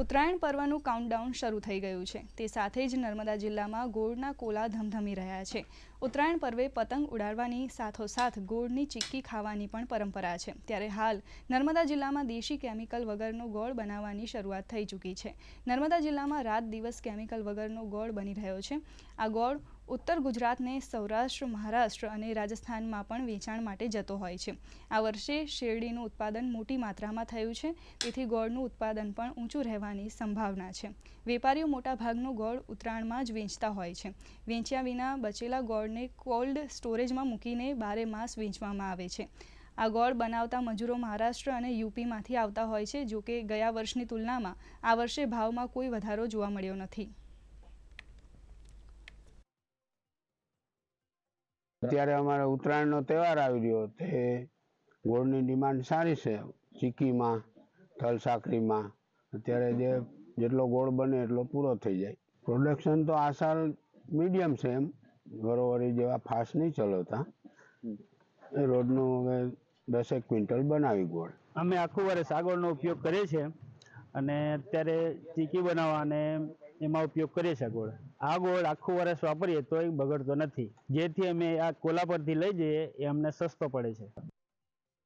Uttarayan પર્વનું countdown શરૂ થઈ ગયું છે. તે સાથે જ નર્મદા જિલ્લામાં ગોળના કોલા ધમધમી રહ્યા છે. ઉત્તરાયણ પર્વે પતંગ ઉડાડવાની, સાથોસાથ ગોળની ચીક્કી ખાવાની પણ પરંપરા છે. ત્યારે હાલ નર્મદા જિલ્લામાં દેશી કેમિકલ વગરનો ગોળ બનાવવાની શરૂઆત થઈ ચૂકી છે. નર્મદા જિલ્લામાં રાત દિવસ કેમિકલ વગરનો ગોળ બની રહ્યો છે. આ ગોળ ઉત્તર ગુજરાતને સૌરાષ્ટ્ર, મહારાષ્ટ્ર અને રાજસ્થાનમાં પણ વેચાણ માટે જતો હોય છે. આ વર્ષે શેરડીનું ઉત્પાદન મોટી માત્રામાં થયું છે, તેથી ગોળનું ઉત્પાદન પણ ઊંચું રહેવાની સંભાવના છે. વેપારીઓ મોટાભાગનું ગોળ ઉત્તરાયણમાં જ વેચતા હોય છે. વેચ્યા વિના બચેલા ગોળને કોલ્ડ સ્ટોરેજમાં મૂકીને બારે માસ વેચવામાં આવે છે. આ ગોળ બનાવતા મજૂરો મહારાષ્ટ્ર અને યુપીમાંથી આવતા હોય છે જો કે ગયા વર્ષની તુલનામાં આ વર્ષે ભાવમાં કોઈ વધારો જોવા મળ્યો નથી. અત્યારે અમારે ઉત્તરાયણનો તહેવાર આવી રહ્યો તે ગોળની ડિમાન્ડ સારી છે. ચીકીમાં તલ સાકરીમાં અત્યારે જે જેટલો ગોળ બને એટલો પૂરો થઈ જાય. પ્રોડક્શન તો આ સાલ મીડિયમ છે એમ. ગરોવરી જેવા ફાસ્ટ નહીં ચલાવતા. એ રોડનું હવે દસેક ક્વિન્ટલ બનાવી ગોળ. અમે આખું વર્ષ આગળનો ઉપયોગ કરીએ છીએ. અને અત્યારે ચીકી બનાવવા અને એમાં ઉપયોગ કરીએ છીએ ગોળ. આ ગોળ આખું વર્ષ વાપરીએ તોય બગડતો નથી. જેથી અમે આ કોલા પરથી લઈ જઈએ એ અમને સસ્તો પડે છે.